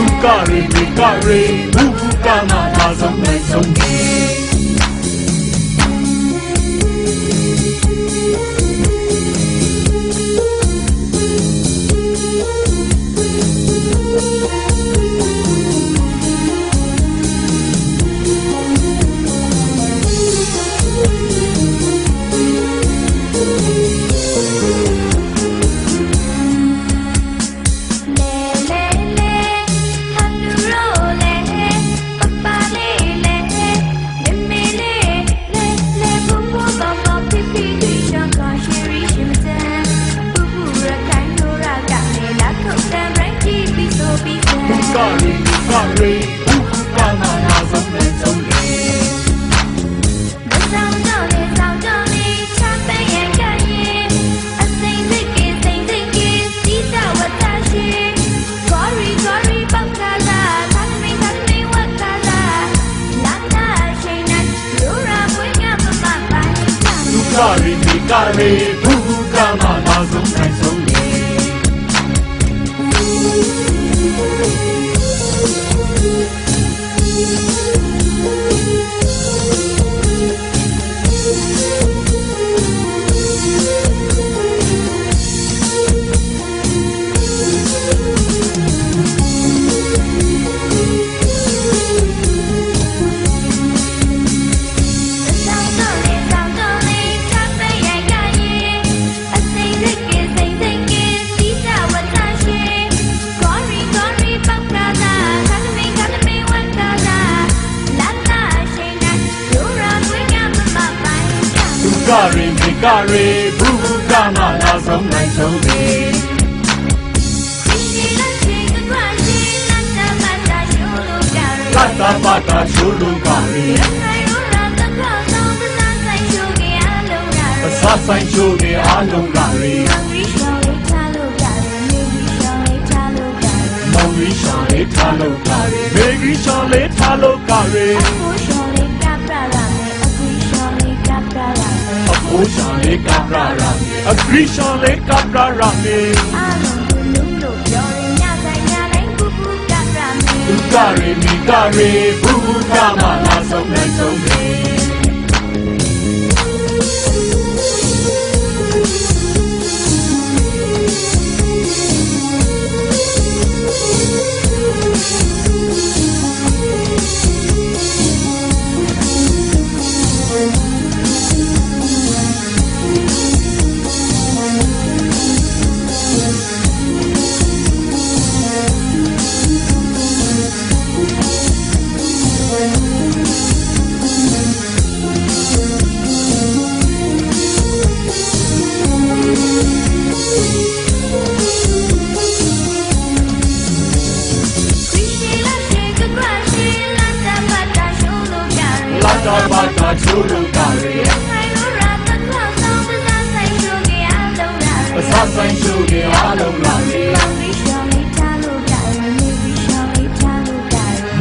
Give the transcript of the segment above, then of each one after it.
ဘူးကရေဘူးကရေဘူးဘူးကမှသာဆုံးနိုင်ဆုံး vivo. ကရေမေကရေဘုကမှာလာဆုံးနိုင်ဆုံးသည် Kata pata shulu kari Sa sai shulu alum kari Mangri shale thalo kari Mangri shale thalo kari Mangri shale thalo kari လေကပရာရာမေအဂရိရှောလေကပရာရာမေအာလုံးလုံးတို့ပြောရင်ညတိုင်းညတိုင်းဘူဘူကပရာမေဒုက္ခရေမိကရေဘူဘူကမလာဆုံးနိုင်ဆုံး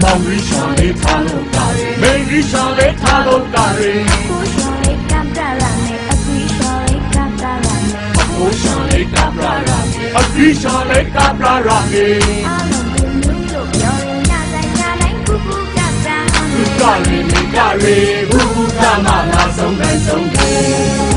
မောင်ရီရှာလေးထားလို့တာရီမေရီရှာလေးထားလို့တာရီကိုရှာလေးကပ်တာလာမေအကူရှာလေးကပ်တာလာမေကိုရှာလေးကပ်တာလာမေအကူရှာလေးကပ်တာလာမေအားလုံးကိုမျိုးလို့ပြောရင်နာတိုင်းနာတိုင်းကူကူကပ်တာကူကရီမီကရီဘူကမလာဆုံးတိုင်းဆုံးကို